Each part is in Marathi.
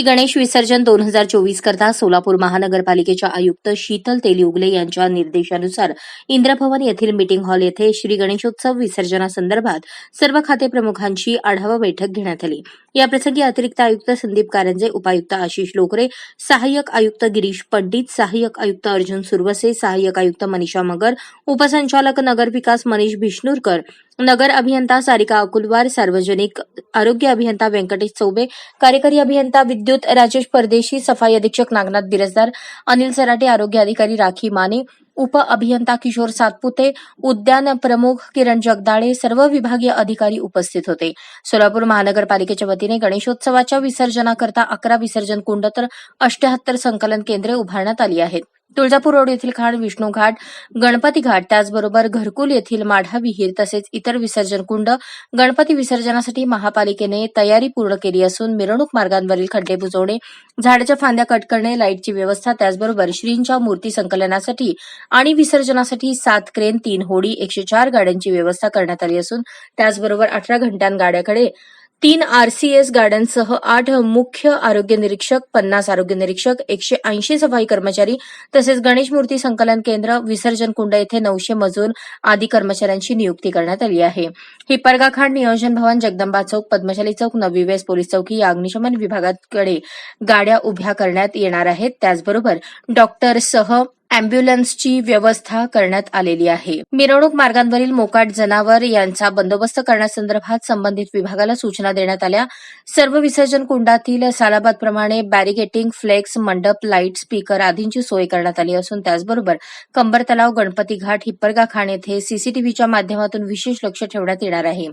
श्री गणेश विसर्जन दोन हजार चोवीस करता सोलापूर महानगरपालिकेच्या आयुक्त शीतल तेली यांच्या निर्देशानुसार इंद्रभवन येथील मीटिंग हॉल येथे श्री गणेशोत्सव विसर्जनासंदर्भात सर्व खाते प्रमुखांची आढावा बैठक घेण्यात आली. याप्रसंगी अतिरिक्त आयुक्त संदीप कारंजे उपायुक्त आशिष लोकरे सहाय्यक आयुक्त गिरीश पंडित सहाय्यक आयुक्त अर्जुन सुरवसे सहाय्यक आयुक्त मनीषा मगर उपसंचालक नगर विकास मनीष भिष्णूरकर नगर अभियंता सारिका अकुलवार सार्वजनिक आरोग्य अभियंता व्यंकटेश चौबे कार्यकारी अभियंता विद्युत राजेश परदेशी सफाई अधीक्षक नागनाथ बिरजदार अनिल सराटे आरोग्य अधिकारी राखी माने उप अभियंता किशोर सातपुते उद्यान प्रमुख किरण जगदाळे सर्व विभागीय अधिकारी उपस्थित होते. सोलापूर महानगरपालिकेच्या वतीने गणेशोत्सवाच्या विसर्जनाकरता अकरा विसर्जन कुंड तर अष्ट्याहत्तर संकलन केंद्रे उभारण्यात आली आहेत. तुळजापूर रोड येथील खाड विष्णू घाट गणपती घाट त्याचबरोबर घरकुल येथील माढा विहीर तसेच इतर विसर्जन कुंड गणपती विसर्जनासाठी महापालिकेने तयारी पूर्ण केली असून मिरवणूक मार्गांवरील खड्डे बुजवणे झाडाच्या फांद्या कट करणे लाईटची व्यवस्था त्याचबरोबर श्रींच्या मूर्ती संकलनासाठी आणि विसर्जनासाठी सात क्रेन तीन होडी एकशे चार गाड्यांची व्यवस्था करण्यात आली असून त्याचबरोबर अठरा घंट्यां गाड्याकडे तीन आरसीएस गाड्यांसह आठ मुख्य आरोग्य निरीक्षक पन्नास आरोग्य निरीक्षक एकशे ऐंशी सफाई कर्मचारी तसेच गणेश मूर्ती संकलन केंद्र विसर्जन कुंड येथे नऊशे मजूर आदी कर्मचाऱ्यांची नियुक्ती करण्यात आली आहे. हिपरगा खांड नियोजन भवन जगदंबा चौक पद्मशाली चौक नवी वेस पोलीस चौकी या अग्निशमन विभागाकडे गाड्या उभ्या करण्यात येणार आहेत. त्याचबरोबर डॉक्टरसह अँब्युलन्सची व्यवस्था करण्यात आलेली आहे. मिरवणूक मार्गांवरील मोकाट जनावर यांचा बंदोबस्त करण्यासंदर्भात संबंधित विभागाला सूचना देण्यात आल्या. सर्व विसर्जन कुंडातील सालाबादप्रमाणे बॅरिगेटिंग फ्लेक्स मंडप लाइट स्पीकर आदींची सोय करण्यात आली असून त्याचबरोबर कंबर तलाव गणपती घाट हिप्परगा खाण येथे सीसीटीव्हीच्या माध्यमातून विशेष लक्ष ठेवण्यात येणार आहे.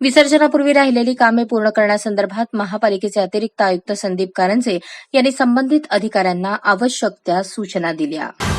विसर्जनापूर्वी राहिलेली कामे पूर्ण करण्यासंदर्भात महापालिकेचे अतिरिक्त आयुक्त संदीप कारंजे यांनी संबंधित अधिकाऱ्यांना आवश्यक त्या सूचना दिल्या.